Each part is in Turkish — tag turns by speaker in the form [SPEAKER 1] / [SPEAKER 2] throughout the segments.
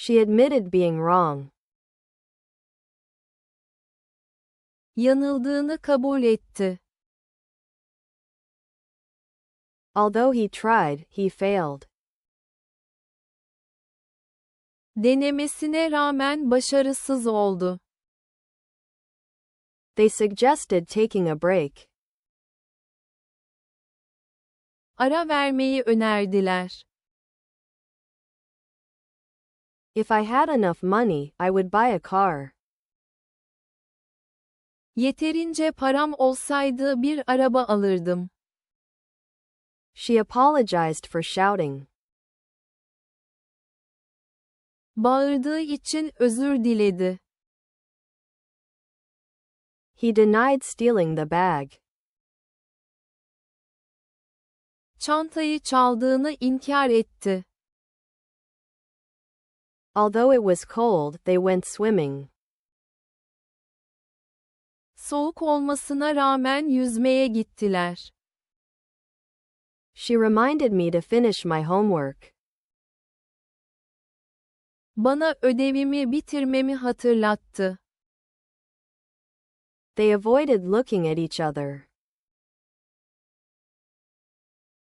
[SPEAKER 1] She admitted being wrong.
[SPEAKER 2] Yanıldığını kabul etti.
[SPEAKER 1] Although he tried, he failed.
[SPEAKER 2] Denemesine rağmen başarısız oldu.
[SPEAKER 1] They suggested taking a break.
[SPEAKER 2] Ara vermeyi önerdiler.
[SPEAKER 1] If I had enough money, I would buy a car.
[SPEAKER 2] Yeterince param olsaydı bir araba alırdım.
[SPEAKER 1] She apologized for shouting.
[SPEAKER 2] Bağırdığı için özür diledi.
[SPEAKER 1] He denied stealing the bag.
[SPEAKER 2] Çantayı çaldığını inkar etti.
[SPEAKER 1] Although it was cold, they went swimming.
[SPEAKER 2] Soğuk olmasına rağmen yüzmeye gittiler.
[SPEAKER 1] She reminded me to finish my homework.
[SPEAKER 2] Bana ödevimi bitirmemi hatırlattı.
[SPEAKER 1] They avoided looking at each other.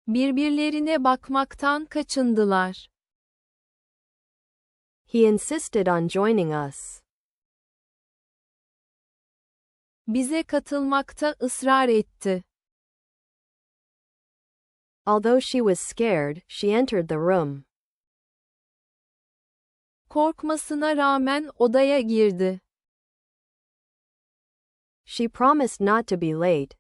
[SPEAKER 2] Birbirlerine bakmaktan kaçındılar.
[SPEAKER 1] He insisted on joining us.
[SPEAKER 2] Bize katılmakta ısrar etti.
[SPEAKER 1] Although she was scared, she entered the room.
[SPEAKER 2] Korkmasına rağmen odaya girdi.
[SPEAKER 1] She promised not to be late.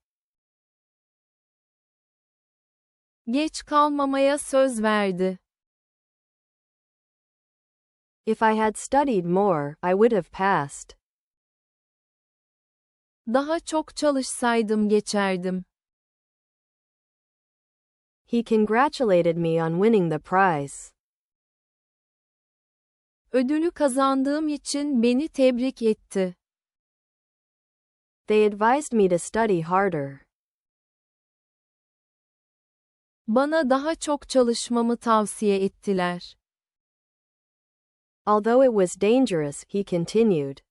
[SPEAKER 2] Geç kalmamaya söz verdi.
[SPEAKER 1] If I had studied more, I would have passed.
[SPEAKER 2] Daha çok çalışsaydım geçerdim.
[SPEAKER 1] He congratulated me on winning the prize.
[SPEAKER 2] Ödülü kazandığım için beni tebrik etti.
[SPEAKER 1] They advised me to study harder.
[SPEAKER 2] Bana daha çok çalışmamı tavsiye ettiler.
[SPEAKER 1] Although it was dangerous, he continued.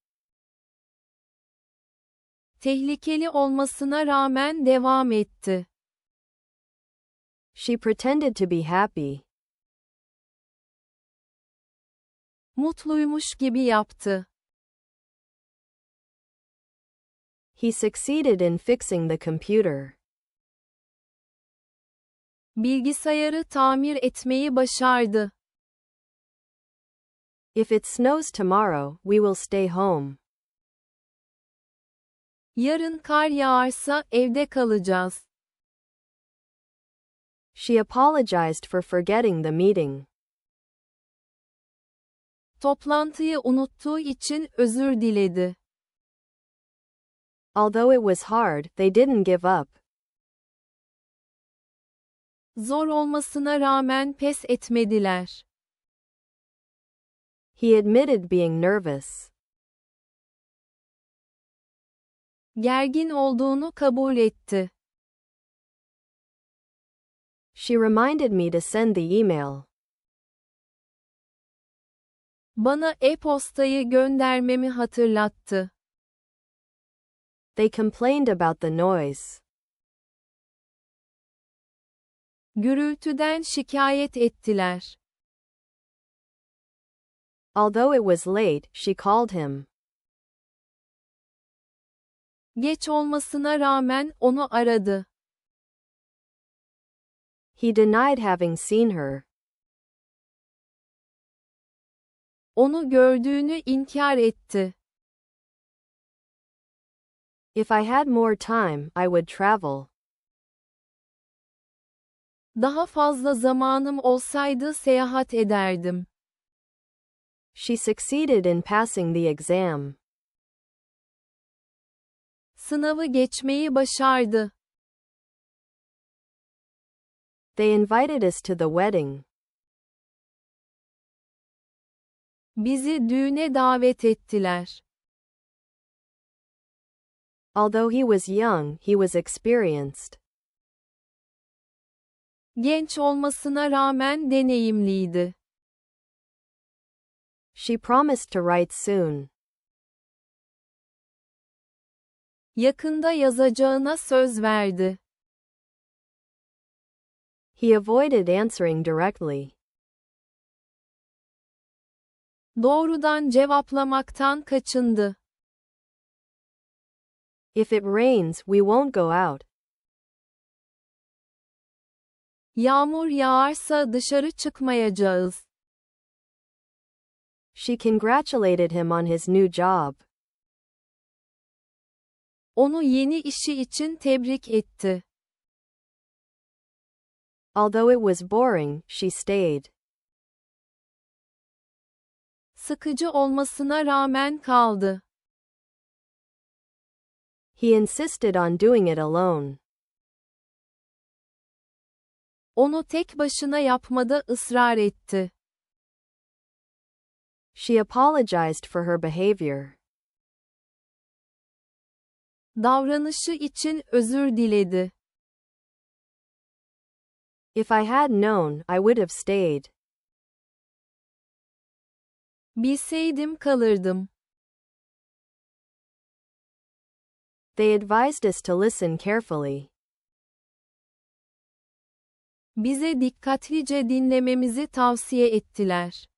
[SPEAKER 2] Tehlikeli olmasına rağmen devam etti.
[SPEAKER 1] She pretended to be happy.
[SPEAKER 2] Mutluymuş gibi yaptı.
[SPEAKER 1] He succeeded in fixing the computer.
[SPEAKER 2] Bilgisayarı tamir etmeyi başardı.
[SPEAKER 1] If it snows tomorrow, we will stay home.
[SPEAKER 2] Yarın kar yağarsa evde kalacağız.
[SPEAKER 1] She apologized for forgetting the meeting.
[SPEAKER 2] Toplantıyı unuttuğu için özür diledi.
[SPEAKER 1] Although it was hard, they didn't give up.
[SPEAKER 2] Zor olmasına rağmen pes etmediler.
[SPEAKER 1] He admitted being nervous.
[SPEAKER 2] Gergin olduğunu kabul etti.
[SPEAKER 1] She reminded me to send the email.
[SPEAKER 2] Bana e-postayı göndermemi hatırlattı.
[SPEAKER 1] They complained about the noise.
[SPEAKER 2] Gürültüden şikayet ettiler.
[SPEAKER 1] Although it was late, she called him.
[SPEAKER 2] Geç olmasına rağmen onu aradı.
[SPEAKER 1] He denied having seen her.
[SPEAKER 2] Onu gördüğünü inkar etti.
[SPEAKER 1] If I had more time, I would travel.
[SPEAKER 2] Daha fazla zamanım olsaydı seyahat ederdim.
[SPEAKER 1] She succeeded in passing the exam.
[SPEAKER 2] Sınavı geçmeyi başardı.
[SPEAKER 1] They invited us to the wedding.
[SPEAKER 2] Bizi düğüne davet ettiler.
[SPEAKER 1] Although he was young, he was experienced.
[SPEAKER 2] Genç olmasına rağmen deneyimliydi.
[SPEAKER 1] She promised to write soon.
[SPEAKER 2] Yakında yazacağına söz verdi.
[SPEAKER 1] He avoided answering directly.
[SPEAKER 2] Doğrudan cevaplamaktan kaçındı.
[SPEAKER 1] If it rains, we won't go out.
[SPEAKER 2] Yağmur yağarsa dışarı çıkmayacağız.
[SPEAKER 1] She congratulated him on his new job.
[SPEAKER 2] Onu yeni işi için tebrik etti.
[SPEAKER 1] Although it was boring, she stayed.
[SPEAKER 2] Sıkıcı olmasına rağmen kaldı.
[SPEAKER 1] He insisted on doing it alone.
[SPEAKER 2] Onu tek başına yapmada ısrar etti.
[SPEAKER 1] She apologized for her behavior.
[SPEAKER 2] Davranışı için özür diledi.
[SPEAKER 1] If I had known, I would have stayed.
[SPEAKER 2] Bilseydim kalırdım.
[SPEAKER 1] They advised us to listen carefully.
[SPEAKER 2] Bize dikkatlice dinlememizi tavsiye ettiler.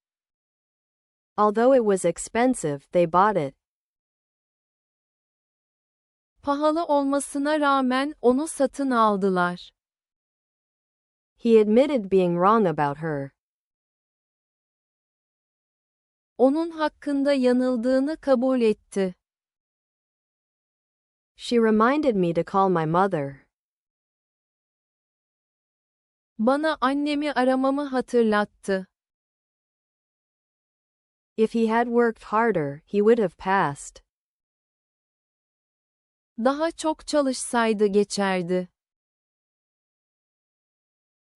[SPEAKER 1] Although it was expensive, they bought it.
[SPEAKER 2] Pahalı olmasına rağmen onu satın aldılar.
[SPEAKER 1] He admitted being wrong about her.
[SPEAKER 2] Onun hakkında yanıldığını kabul etti.
[SPEAKER 1] She reminded me to call my mother.
[SPEAKER 2] Bana annemi aramamı hatırlattı.
[SPEAKER 1] If he had worked harder, he would have passed.
[SPEAKER 2] Daha çok çalışsaydı geçerdi.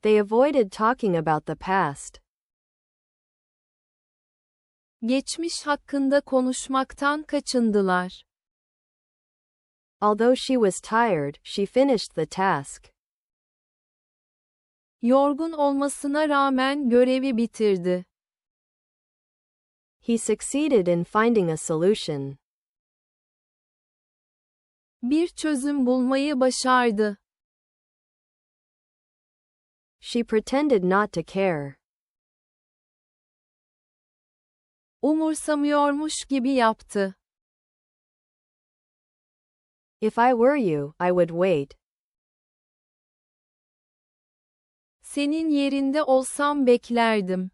[SPEAKER 1] They avoided talking about the past.
[SPEAKER 2] Geçmiş hakkında konuşmaktan kaçındılar.
[SPEAKER 1] Although she was tired, she finished the task.
[SPEAKER 2] Yorgun olmasına rağmen görevi bitirdi.
[SPEAKER 1] He succeeded in finding a solution.
[SPEAKER 2] Bir çözüm bulmayı başardı.
[SPEAKER 1] She pretended not to care.
[SPEAKER 2] Umursamıyormuş gibi yaptı.
[SPEAKER 1] If I were you, I would wait.
[SPEAKER 2] Senin yerinde olsam beklerdim.